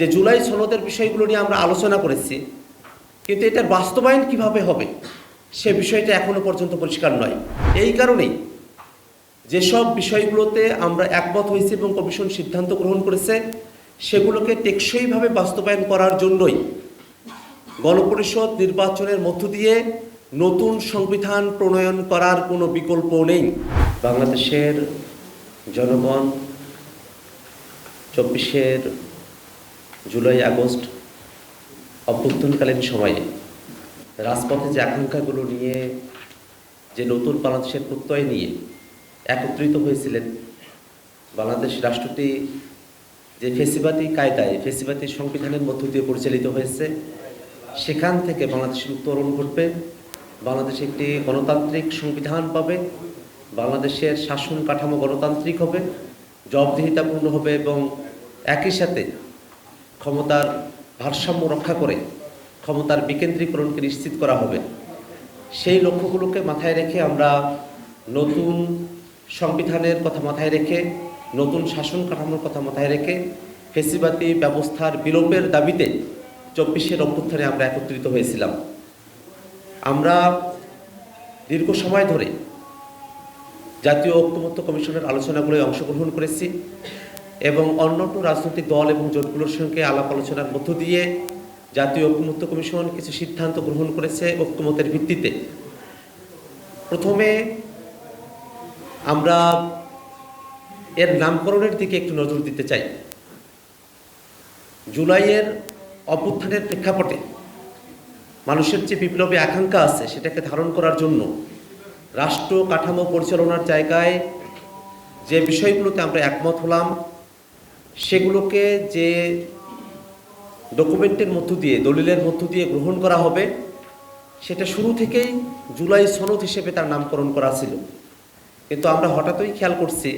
যে জুলাই সনদের বিষয়গুলো নিয়ে আমরা আলোচনা করেছি, কিন্তু এটার বাস্তবায়ন কীভাবে হবে সে বিষয়টা এখনও পর্যন্ত পরিষ্কার নয়। এই কারণেই যেসব বিষয়গুলোতে আমরা একমত হয়েছি এবং কমিশন সিদ্ধান্ত গ্রহণ করেছে, সেগুলোকে টেকসইভাবে বাস্তবায়ন করার জন্যই গণপরিষদ নির্বাচনের মধ্য দিয়ে নতুন সংবিধান প্রণয়ন করার কোনো বিকল্প নেই। বাংলাদেশের জনগণ, চব্বিশের জুলাই, আগস্ট অভ্যুত্থানকালীন সময়ে রাজপথে যে আকাঙ্ক্ষাগুলো নিয়ে যে নতুন বাংলাদেশের প্রত্যয় নিয়ে একত্রিত হয়েছিলেন বাংলাদেশ রাষ্ট্রটি, যে ফেসিবাদী কায়দায়, ফেসিবাদী সংবিধানের মধ্য দিয়ে পরিচালিত হয়েছে, সেখান থেকে বাংলাদেশের উত্তরণ ঘটবে। বাংলাদেশ একটি গণতান্ত্রিক সংবিধান পাবে, বাংলাদেশের শাসন কাঠামো গণতান্ত্রিক হবে, জবাবদিহিতাপূর্ণ হবে এবং একই সাথে ক্ষমতার ভারসাম্য রক্ষা করে ক্ষমতার বিকেন্দ্রীকরণকে নিশ্চিত করা হবে। সেই লক্ষ্যগুলোকে মাথায় রেখে আমরা নতুন সংবিধানের কথা মাথায় রেখে, নতুন শাসন কাঠামোর কথা মাথায় রেখে ফেসিবাদী ব্যবস্থার বিলোপের দাবিতে চব্বিশের অভ্যুত্থানে আমরা একত্রিত হয়েছিলাম। আমরা দীর্ঘ সময় ধরে জাতীয় ঐক্যমত্য কমিশনের আলোচনাগুলোয় অংশগ্রহণ করেছি। এবং অন্যান্য রাজনৈতিক দল এবং জোটগুলোর সঙ্গে আলাপ আলোচনার মধ্য দিয়ে জাতীয় ঐক্যমত্য কমিশন কিছু সিদ্ধান্ত গ্রহণ করেছে ঐক্যমতের ভিত্তিতে। প্রথমে আমরা এর নামকরণের দিকে একটু নজর দিতে চাই। জুলাইয়ের অভ্যুত্থানের প্রেক্ষাপটে মানুষের যে বিপ্লবী আকাঙ্ক্ষা আছে সেটাকে ধারণ করার জন্য রাষ্ট্র কাঠামো পরিচালনার জায়গায় যে বিষয়গুলোতে আমরা একমত হলাম সেগুলোকে যে ডকুমেন্টের মধ্য দিয়ে, দলিলের মধ্য দিয়ে গ্রহণ করা হবে, সেটা শুরু থেকেই জুলাই সনদ হিসেবে তার নামকরণ করা ছিল। কিন্তু আমরা হঠাৎই খেয়াল করছি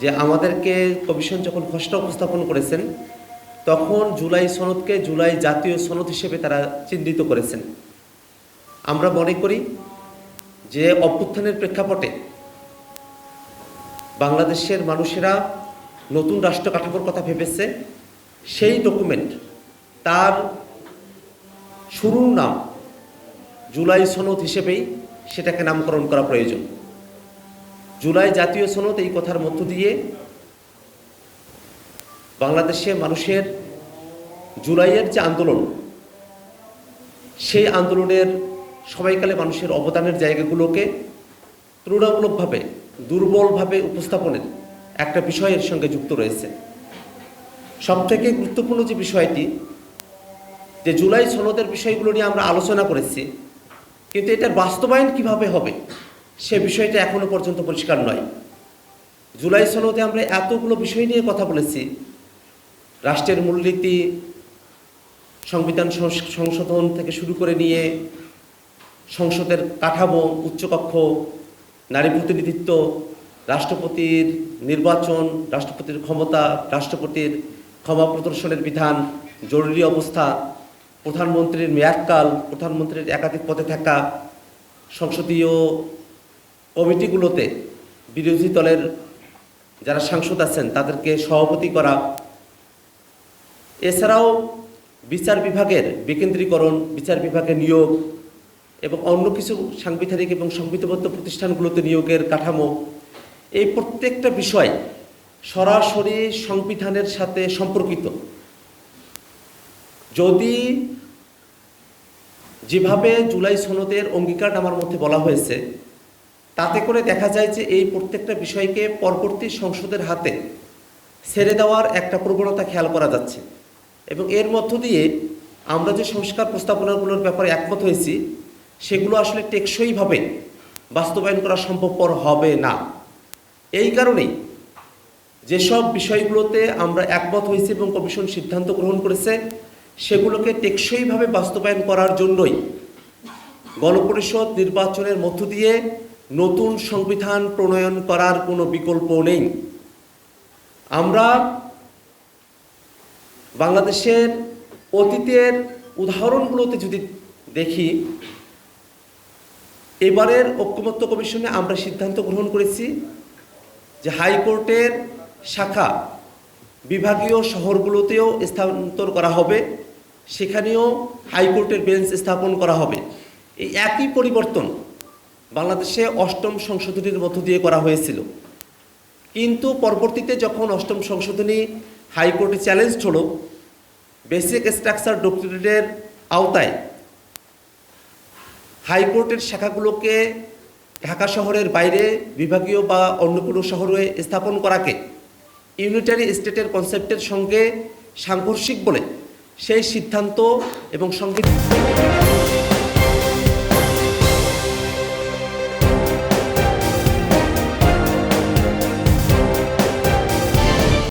যে আমাদেরকে কমিশন যখন খসড়া উপস্থাপন করেছেন, তখন জুলাই সনদকে জুলাই জাতীয় সনদ হিসেবে তারা চিহ্নিত করেছেন। আমরা মনে করি যে অভ্যুত্থানের প্রেক্ষাপটে বাংলাদেশের মানুষেরা নতুন রাষ্ট্র কাঠামোর কথা ভেবেছে, সেই ডকুমেন্ট তার শুরুর নাম জুলাই সনদ হিসেবেই সেটাকে নামকরণ করা প্রয়োজন। জুলাই জাতীয় সনদ এই কথার মধ্য দিয়ে বাংলাদেশে মানুষের জুলাইয়ের যে আন্দোলন, সেই আন্দোলনের সময়কালে মানুষের অবদানের জায়গাগুলোকে তুলনামূলকভাবে দুর্বলভাবে উপস্থাপনের একটা বিষয়ের সঙ্গে যুক্ত রয়েছে। সবথেকে গুরুত্বপূর্ণ যে বিষয়টি, যে জুলাই সনদের বিষয়গুলো নিয়ে আমরা আলোচনা করেছি, কিন্তু এটার বাস্তবায়ন কীভাবে হবে, সে বিষয়টা এখনও পর্যন্ত পরিষ্কার নয়। জুলাই সনদে আমরা এতগুলো বিষয় নিয়ে কথা বলেছি, রাষ্ট্রের মূলনীতি, সংবিধান সংশ- সংশোধন থেকে শুরু করে নিয়ে, সংসদের কাঠামো, উচ্চকক্ষ, নারী প্রতিনিধিত্ব রাষ্ট্রপতির নির্বাচন, রাষ্ট্রপতির ক্ষমতা, রাষ্ট্রপতির ক্ষমা প্রদর্শনের বিধান, জরুরি অবস্থা, প্রধানমন্ত্রীর মেয়াদকাল, প্রধানমন্ত্রীর একাধিক পদে থাকা সংসদীয় কমিটিগুলোতে বিরোধী দলের যারা সাংসদ আছেন, তাদেরকে সভাপতি করা। এছাড়াও বিচার বিভাগের বিকেন্দ্রীকরণ, বিচার বিভাগের নিয়োগ এবং অন্য কিছু সাংবিধানিক এবং সংবিধাবদ্ধ প্রতিষ্ঠানগুলোতে নিয়োগের কাঠামো এই প্রত্যেকটা বিষয় সরাসরি সংবিধানের সাথে সম্পর্কিত। যদি যেভাবে জুলাই সনদের অঙ্গীকারনামার মধ্যে বলা হয়েছে, তাতে করে দেখা যায় যে এই প্রত্যেকটা বিষয়কে পরবর্তী সংসদের হাতে ছেড়ে দেওয়ার একটা প্রবণতা খেয়াল করা যাচ্ছে। এবং এর মধ্য দিয়ে আমরা যে সংস্কার প্রস্তাবনাগুলোর ব্যাপারে একমত হয়েছি, সেগুলো আসলে টেকসইভাবে বাস্তবায়ন করা সম্ভবপর হবে না। এই কারণেই যেসব বিষয়গুলোতে আমরা একমত হয়েছি এবং কমিশন সিদ্ধান্ত গ্রহণ করেছে, সেগুলোকে টেকসইভাবে বাস্তবায়ন করার জন্যই গণপরিষদ নির্বাচনের মধ্য দিয়ে নতুন সংবিধান প্রণয়ন করার কোনো বিকল্প নেই। আমরা বাংলাদেশের অতীতের উদাহরণগুলোতে যদি দেখি, এবারের ঐক্যমত্য কমিশনে আমরা সিদ্ধান্ত গ্রহণ করেছি যে হাইকোর্টের শাখা বিভাগীয় শহরগুলোতেও স্থানান্তর করা হবে, সেখানেও হাইকোর্টের বেঞ্চ স্থাপন করা হবে। এই একই পরিবর্তন বাংলাদেশে অষ্টম সংশোধনীর মধ্য দিয়ে করা হয়েছিল। কিন্তু পরবর্তীতে যখন অষ্টম সংশোধনী হাইকোর্টে চ্যালেঞ্জ হলো বেসিক স্ট্রাকচার ডক্টরেটের আওতায় হাইকোর্টের শাখাগুলোকে ঢাকা শহরের বাইরে বিভাগীয় বা অন্য কোনো শহরে স্থাপন করাকে ইউনিটারি স্টেটের কনসেপ্টের সঙ্গে সাংঘর্ষিক বলে সেই সিদ্ধান্ত এবং সংবিধান